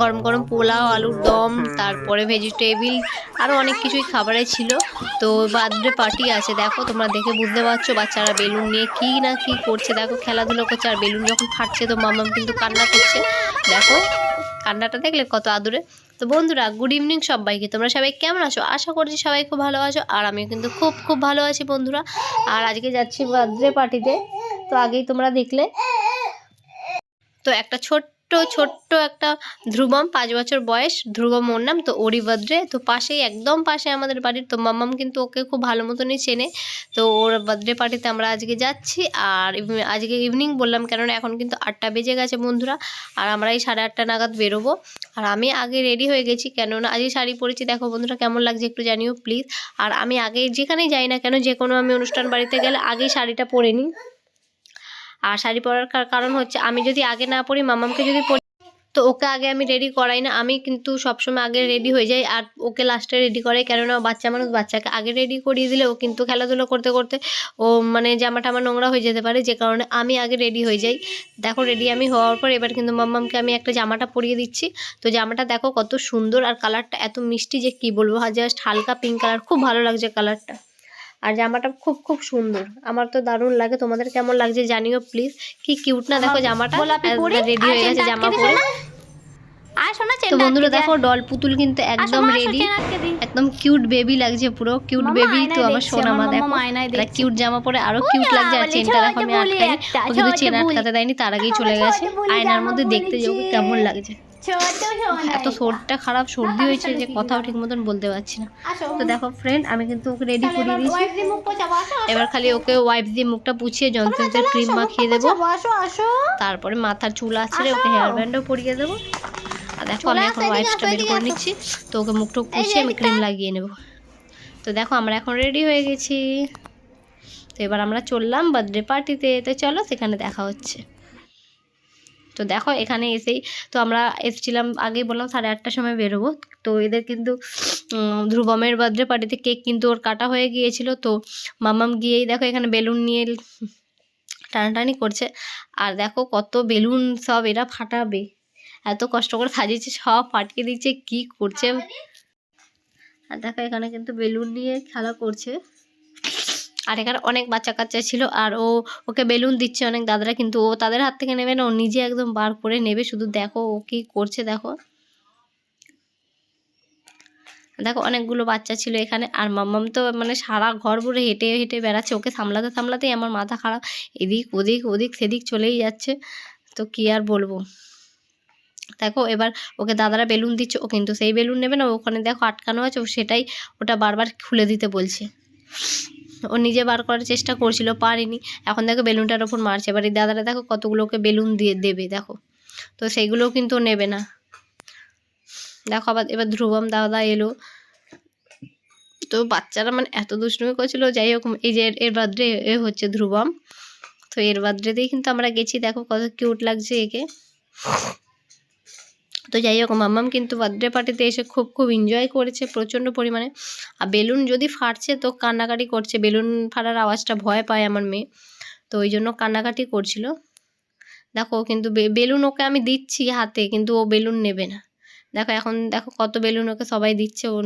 গরম গরম পোলাও, আলুর দম, তারপরে ভেজিটেবিল আরও অনেক কিছুই খাবারে ছিল। তো বার্থডে পার্টি আছে, দেখো তোমরা দেখে বুঝতে পারছ বাচ্চারা বেলুন নিয়ে কী না কী করছে। দেখো খেলাধুলো করছে আর বেলুন যখন ফাটছে তো মামাম কিন্তু কান্না করছে। দেখো কান্নাটা দেখলে কত আদুরে। তো বন্ধুরা গুড ইভিনিং সবাইকে। তোমরা সবাই কেমন আছো? আশা করছি সবাই খুব ভালো আছো আর আমিও কিন্তু খুব খুব ভালো আছি বন্ধুরা। আর আজকে যাচ্ছি বার্থডে পার্টিতে। তো আগেই তোমরা দেখলে। তো একটা ছোট্ট ছোট্ট একটা ধ্রুবম, পাঁচ বছর বয়স, ধ্রুবম ওর নাম, তো বার্থডে তো পাশেই, একদম পাশে আমাদের বাড়ির, তো মাম্মাম কিন্তু ওকে খুব ভালো মতনই চেনে। তো ওর বার্থডে পার্টিতে আমরা আজকে যাচ্ছি। আর আজকে ইভিনিং বললাম, কেননা এখন কিন্তু আটটা বেজে গেছে বন্ধুরা। আর আমরা এই সাড়ে আটটা নাগাদ বেরোবো। আর আমি আগে রেডি হয়ে গেছি, কেননা আজকে শাড়ি পরেছি। দেখো বন্ধুরা, কেমন লাগছে একটু জানিও প্লিজ আর আমি আগে যেখানেই যাই না কেন যে কোনো আমি অনুষ্ঠান বাড়িতে গেলে আগেই শাড়িটা পরে নিই। আর শাড়ি পরার কার- কারণ হচ্ছে আমি যদি আগে না পরি, মামামকে যদি পরি, তো ওকে আগে আমি রেডি করাই না। আমি কিন্তু সবসময় আগে রেডি হয়ে যাই আর ওকে লাস্টে রেডি করাই। কেননা বাচ্চা মানুষ, বাচ্চাকে আগে রেডি করিয়ে দিলে ও কিন্তু খেলাধুলো করতে করতে ও মানে জামা টামা নোংরা হয়ে যেতে পারে। যে কারণে আমি আগে রেডি হয়ে যাই। দেখো রেডি আমি হওয়ার পর এবার কিন্তু মাম্মামকে আমি একটা জামাটা পরিয়ে দিচ্ছি। তো জামাটা দেখো কত সুন্দর আর কালারটা এত মিষ্টি যে কি বলব? জাস্ট হালকা পিঙ্ক কালার খুব ভালো লাগছে কালারটা আর জামাটা খুব খুব সুন্দর। আমার তো দারুণ লাগে। তোমাদের কেমন লাগছে জানিও প্লিজ কি কিউট না? দেখো জামাটা। রেডি হয়ে গেছে জামা পরে। তো বন্ধুরা দেখো ডল পুতুল কিন্তু একদম রেডি একদম কিউট বেবি লাগছে পুরো। কিউট বেবি তো আমার সোনা মা দেখো। কিউট জামা পরে আরও কিউট লাগছে। আর চেনটা দেখো আমি একটা, ও কিন্তু চেন আটকাতে দেয়নি তার আগেই চলে গেছে। আয়নার মধ্যে দেখতে যে ওকে পরেছে। কেমন লাগছে। এত শরীরটা খারাপ সর্দি হয়েছে যে কথাও ঠিক মতন বলতে পারছি না। তো দেখো ফ্রেন্ড আমি কিন্তু ওকে রেডি করিয়ে দিয়েছি। এবার খালি ওকে ওয়াইপ দিয়ে মুখটা পুছিয়ে জনসেন্সের ক্রিম মাখিয়ে দেবো। তারপরে মাথার চুল আছে ওকে হেয়ার ব্যান্ডও পরিয়ে দেবো। আর দেখো আমি এখন ওয়াইপসটা বের করে নিচ্ছি। তো ওকে মুখটা পুছিয়ে আমি ক্রিম লাগিয়ে নেব। তো দেখো আমরা এখন রেডি হয়ে গেছি। তো এবার আমরা চললাম বার্থডে পার্টিতে তো চলো সেখানে দেখা হচ্ছে। তো দেখো এখানে এসেই তো আমরা এসেছিলাম আগেই বললাম সাড়ে আটটার সময় বেরোবো। তো এদের কিন্তু ধ্রুবমের বার্থডে পার্টিতে কেক কিন্তু ওর কাটা হয়ে গিয়েছিল। তো মামাম গিয়েই দেখো এখানে বেলুন নিয়ে টানাটানি করছে। আর দেখো কত বেলুন সব এরা ফাটাবে। এত কষ্ট করে সাজিয়েছে সব ফাটিয়ে দিচ্ছে কি করছে? আর দেখো এখানে কিন্তু বেলুন নিয়ে খেলা করছে। আর এখানে অনেক বাচ্চা কাচ্চা ছিল আর ও ওকে বেলুন দিচ্ছে অনেক দাদারা, কিন্তু ও তাদের হাত থেকে নেবে না, ও নিজে একদম বার করে নেবে। শুধু দেখো ও কি করছে, দেখো। দেখো, অনেকগুলো বাচ্চা ছিল এখানে। আর মাম্মাম তো মানে সারা ঘর ভরে হেঁটে হেঁটে বেড়াচ্ছে। ওকে সামলাতে সামলাতেই আমার মাথা খারাপ। এদিক, ওদিক ওদিক, সেদিক চলেই যাচ্ছে। তো কি আর বলব? দেখো, এবার ওকে দাদারা বেলুন দিচ্ছে। ও কিন্তু সেই বেলুন নেবে না ওখানে দেখো আটকানো আছে। ও সেটাই ওটা বারবার খুলে দিতে বলছে। ও নিজে বার করার চেষ্টা করছিল, পারেনি। এখন দেখো বেলুনটার ওপর মারছে। এবার এই দাদারা দেখো কতগুলোকে বেলুন দিয়ে দেবে, দেখো। তো সেইগুলোও কিন্তু নেবে না। দেখো আবার, এবার ধ্রুবম দাদা এলো। তো বাচ্চারা মানে এত দুষ্টুমি করছিল, যাই হোক, এই যে এর- এর বার্থডে এ হচ্ছে ধ্রুবম। তো এর বার্থডেতেই কিন্তু আমরা গেছি, দেখো কত কিউট লাগছে একে। তো যাই হোক মাম্মাম কিন্তু বার্থডে পার্টিতে এসে খুব খুব এনজয় করেছে প্রচণ্ড পরিমাণে। আর বেলুন যদি ফাটছে তো কান্নাকাটি করছে। বেলুন ফাটার আওয়াজটা ভয় পায় আমার মেয়ে। তো ওই জন্য কান্নাকাটি করছিল। দেখো, কিন্তু বেলুন ওকে আমি দিচ্ছি হাতে, কিন্তু ও বেলুন নেবে না। দেখো, এখন দেখো কত বেলুন ওকে সবাই দিচ্ছে। ও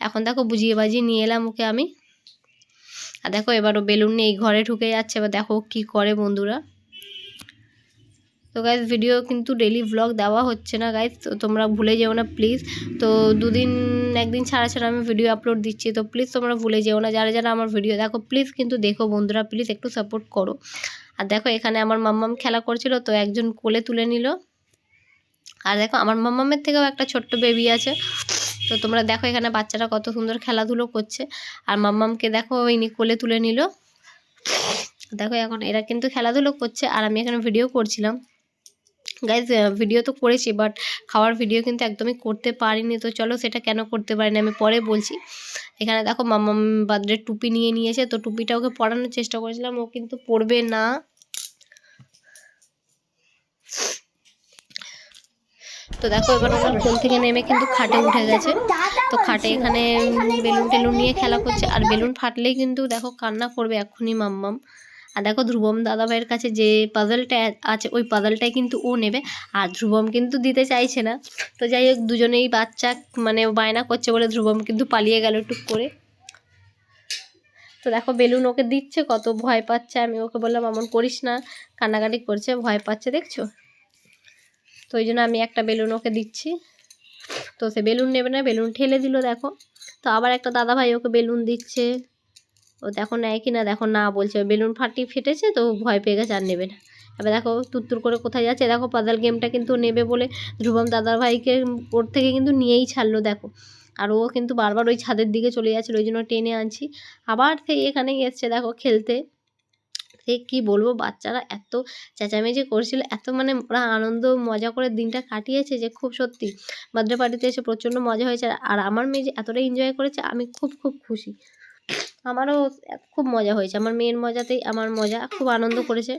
এখন দেখো বুঝিয়ে বাজিয়ে নিয়ে এলাম ওকে আমি। আর দেখো, এবার ও বেলুন নিয়ে এই ঘরে ঢুকে যাচ্ছে। এবার দেখো কী করে বন্ধুরা। তো গাইজ ভিডিও কিন্তু ডেলি ব্লগ দেওয়া হচ্ছে না গাইজ তো তোমরা ভুলে যেও না প্লিজ তো দুদিন, একদিন ছাড়া ছাড়া আমি ভিডিও আপলোড দিচ্ছি, তো প্লিজ তোমরা ভুলে যেও না। যারা যারা আমার ভিডিও দেখো প্লিজ কিন্তু দেখো বন্ধুরা প্লিজ একটু সাপোর্ট করো। আর দেখো, এখানে আমার মাম্মাম খেলা করছিল, তো একজন কোলে তুলে নিল। আর দেখো, আমার মাম্মামের থেকেও একটা ছোট্ট বেবি আছে। তো তোমরা দেখো, এখানে বাচ্চারা কত সুন্দর খেলাধুলো করছে। আর মাম্মামকে দেখো, ইনি কোলে তুলে নিল। দেখো, এখন এরা কিন্তু খেলাধুলো করছে। আর আমি এখানে ভিডিও করছিলাম। গাইজ ভিডিও তো করেছি বাট খাওয়ার ভিডিও কিন্তু একদমই করতে পারিনি, তো চলো সেটা কেন করতে পারিনি, আমি পরে বলছি। এখানে দেখো মাম্মাম বার্থডে টুপি নিয়ে নিয়েছে, তো টুপিটা ওকে পরানোর চেষ্টা করেছিলাম, ও কিন্তু পরবে না। তো দেখো, এবার ওনার কোল থেকে নেমে কিন্তু খাটে উঠে গেছে। তো খাটে এখানে বেলুন টেলুন নিয়ে খেলা করছে, আর বেলুন ফাটলেই কিন্তু দেখো কান্না করবে এখনই মাম্মাম। আর দেখো ধ্রুবম দাদাভাইয়ের কাছে যে পাজলটা আছে, ওই পাজলটাই কিন্তু ও নেবে। আর ধ্রুবম কিন্তু দিতে চাইছে না। তো যাই হোক, দুজনেই বাচ্চা মানে বায়না করছে বলে ধ্রুবম কিন্তু পালিয়ে গেল টুক করে। তো দেখো, বেলুন ওকে দিচ্ছে, কত ভয় পাচ্ছে। আমি ওকে বললাম এমন করিস না, কান্নাকাটি করছে, ভয় পাচ্ছে, দেখছ? তো ওই জন্য আমি একটা বেলুন ওকে দিচ্ছি। তো সে বেলুন নেবে না, বেলুন ঠেলে দিল, দেখো। তো আবার একটা দাদা ভাই ওকে বেলুন দিচ্ছে। ও দেখো নেয় কি না, দেখো না বলছে। বেলুন ফাটি ফেটেছে তো ভয় পেয়ে গেছে, আর নেবে না। এবার দেখো তুত্তুর করে কোথায় যাচ্ছে। দেখো পাদাল গেমটা কিন্তু নেবে বলে ধ্রুবম দাদার ভাইকে ওর থেকে কিন্তু নিয়েই ছাড়লো, দেখো। আর ও কিন্তু বারবার ওই ছাদের দিকে চলে যাচ্ছিল, ওই জন্য টেনে আনছি। আবার সেই এখানেই এসছে, দেখো খেলতে। সে কি বলব, বাচ্চারা এত চেঁচামেচি করছিল, এত মানে ওরা আনন্দ, মজা করে দিনটা কাটিয়েছে যে খুব সত্যি। বার্থডে পার্টিতে এসে প্রচণ্ড মজা হয়েছে। আর আমার মেয়ে যে এতটা এনজয় করেছে, আমি খুব খুব খুশি। আমারও খুব মজা হয়েছে। আমার মেয়ের মজাতেই আমার মজা খুব আনন্দ করেছে।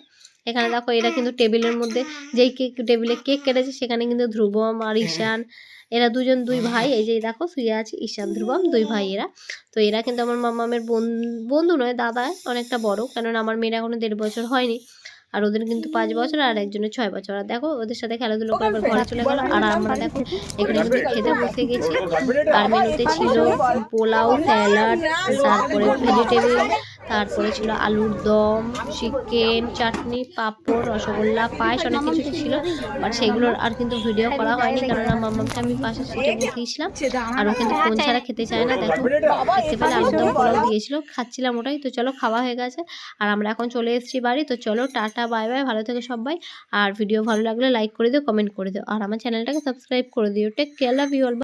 এখানে দেখো এরা কিন্তু টেবিলের মধ্যে যেই কেক টেবিলে কেক কেটেছে সেখানে কিন্তু ধ্রুবম আর ঈশান এরা দুজন দুই ভাই এই যে দেখো শুয়ে আছে ঈশান ধ্রুবম দুই ভাই এরা। তো এরা কিন্তু আমার মামামের বন্ধু নয় দাদা অনেকটা বড় কেননা আমার মেয়ের এখনও দেড় বছর হয়নি। আর ওদের কিন্তু পাঁচ বছর আর একজনের ছয় বছর। আর দেখো ওদের সাথে খেলাধুলো করে আবার ঘরে চলে গেল আর আমরা দেখো এখানে কিন্তু খেতে বসে গেছি। আর মেনুতে ছিল পোলাও স্যালাড তারপরে ভেজিটেবল। তারপরে ছিল আলুর দম, চিকেন, চাটনি, পাঁপড়, রসগোল্লা, পায়েস অনেক কিছু ছিল বাট সেগুলোর আর কিন্তু ভিডিও করা হয়নি কারণ মামাকে আমি পাশে সিটে বসিয়েছিলাম। আর ও কিন্তু ফোন ছাড়া খেতে চায় না, দেখো, দেখতে পেলে আলুর দম পোলাও দিয়েছিল, খাচ্ছিলাম ওটাই, তো চলো খাওয়া হয়ে গেছে। আর আমরা এখন চলে এসেছি বাড়ি, তো চলো, টাটা বাই বাই ভালো থেকে সবাই। আর ভিডিও ভালো লাগলে লাইক করে দিও কমেন্ট করে দিও, আর আমার চ্যানেলটাকে সাবস্ক্রাইব করে দিও take care love you all